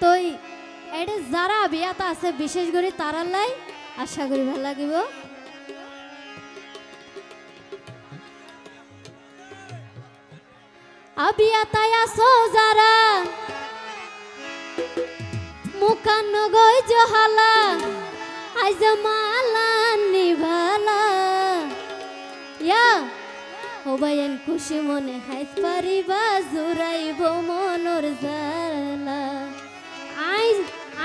তো এটা যারা বিয়াতা আছে, বিশেষ করে লাই আশা করি ভালো লাগিব। আবিয়াতায় আসো যারা মুখান্ন গই জহালা, আইজ মালা নিভালা। ইয়া হবায়ন খুশি মনে হাইত পারিবা জুরাইব মনর জালা।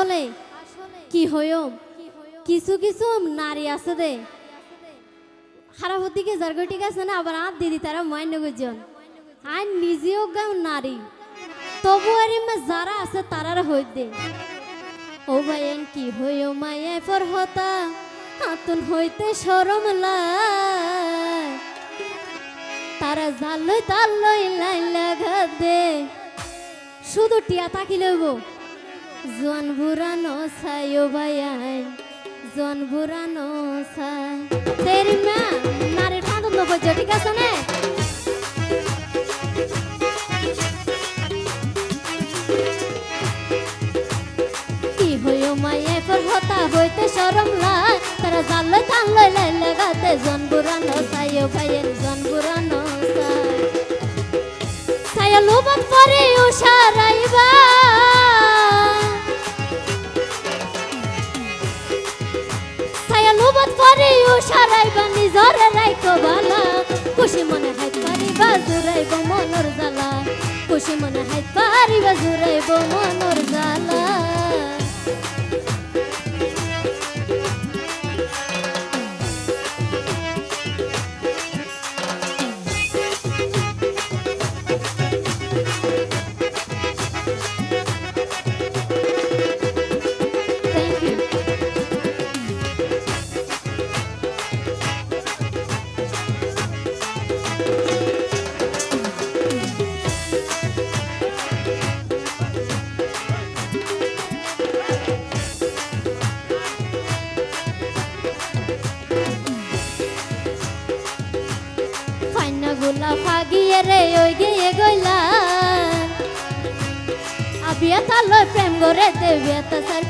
আসলে? কি হইও কিছু কিছু নারী আছে দে। খারাপ দিকে যার ঠিক আছে না, আবার আর দিদি তারা মাইন্ড গুজন। আর নিজেও গাও নারী। তবু আর যারা আছে তারার হই দে ও ভাইয়েন কি হইও মায়ে পর হতা হাতুন হইতে সরম লাই তারা জালই তালই লাইন লাগা দে। শুধু টিয়া তাকি লইব জন বুড়ানো ছাইও ভাইয়াই। জন বুড়ানো ছাই। তেরি মা, নারী ঠান্ডা নবজ ঠিক আছে নে? কি হইও মায়ে পর হতা হইতে শরম লাই? তারা জালই তালই লাইন লাগাতে জন বুড়ানো ছাইও ভাইয়ের জন বুড়ানো ছাই। ছায়া লোবাত পরে উষারাইবা ছায়া জুরাইব মনর জালা খুশি মনে হাইত পারিবা জুরাইব মনর জালা রে, ওই গিয়ে গইলা আবিয়া তালো প্রেম গরে দেবিয়া তা সার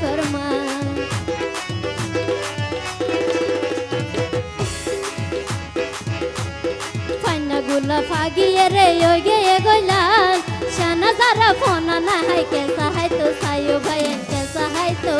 ফাইনা গোলা ফাগিয়ে রে, ওই গিয়ে গইলা শানা যারা ফোনা না হাই কে সাহাই তো সাইও ভাইয়েন কে সাহাই তো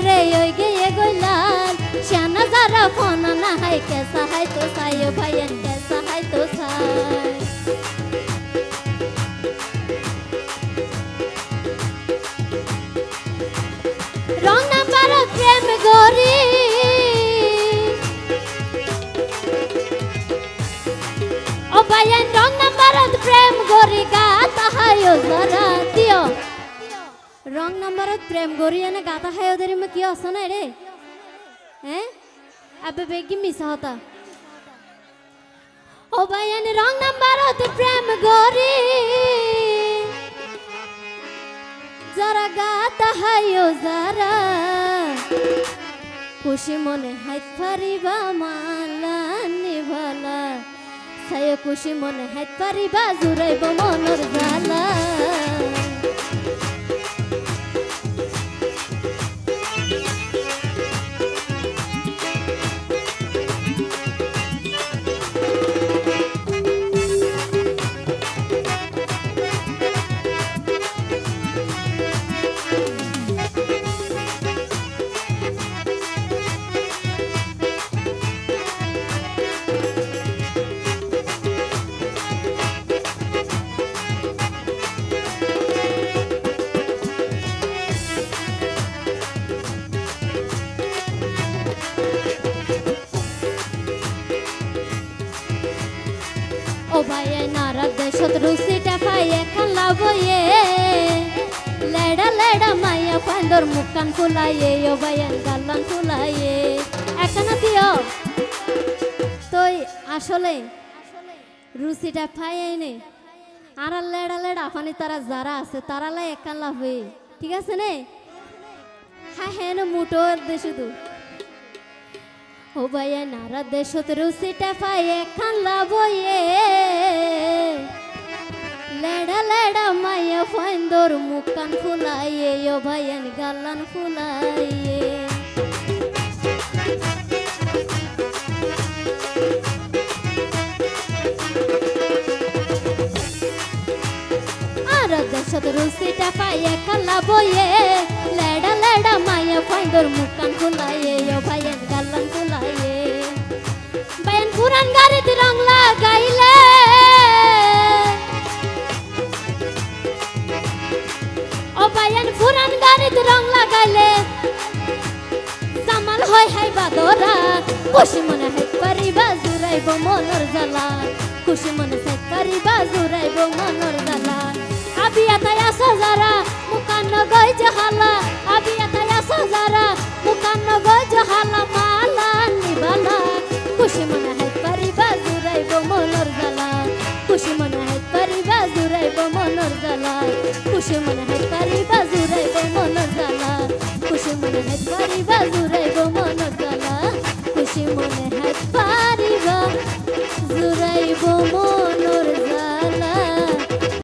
রে ওই গিয়ে গইলাল শ্যানা যারা ফোন না হাই কে সাহাই তো সাই ও ভাইয়ান কে সাহাই তো সাই রং নাম্বার প্রেম গরি ও ভাইয়ান রং নাম্বার প্রেম গরি গা তাহায় জরা দিও রং নাম্বারত প্রেম করি, এনে গাতা খাই, ওদের কি আছে না রে? হ্যাঁ আবে বেগি মিশা হতা। ও ভাই, এনে রং নাম্বারত প্রেম করি। যারা গাতা হাইও যারা খুশি মনে হাইত পারিবা মালা নিভালা। সায় খুশি মনে হাইত পারিবা জুড়াইব মনর জালা শত্রু সিটা খাইয়ে খালা বয়ে লেডা লেডা মাইয়া পান্দর মুখান ফুলাইয়ে, ও বাইয়ান গাল্লান ফুলাইয়ে। একখানা দিও তই আসলে রুচিটা ফাইয়াই নে আর লেডা লেডা ফানি তারা যারা আছে তারা লাই একখান লাভ ঠিক আছে নে? হ্যাঁ হ্যাঁ মুটো দে শুধু। ও ভাইয়া, নারা দেশত রুচিটা ফাই এখন লাভ লেড়া লেড়া মাইয়া ফাইন্দর মুকান ফুলাইয়ে ও ভাইয়ান গাল্লান ফুলাইয়ে আর দেশত রুচিটা পাইয়ে কাল্লা বইয়ে লেডা লেডা মাইয়া ফাইন্দর মুকান ফুলাইয়ে ও ভাইয়েন গাল্লান ফুলাইয়ে বাইন পুরান গাড়িতে রং লাগাইলে পুরান গাড়িতে রং লাগাইলে জামাল হয় হাই বাদরা, খুশি মনে হাই পারিবা জুরাইব মনর জ্বালা। খুশি মনে হাই পারিবা জুরাইব মনর জ্বালা। আবিয়া তাই আসা যারা খুশি মনে হাই পারিবা জুরাইব